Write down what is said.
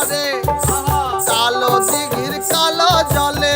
ধরে। কালো দিঘির কালো জলে।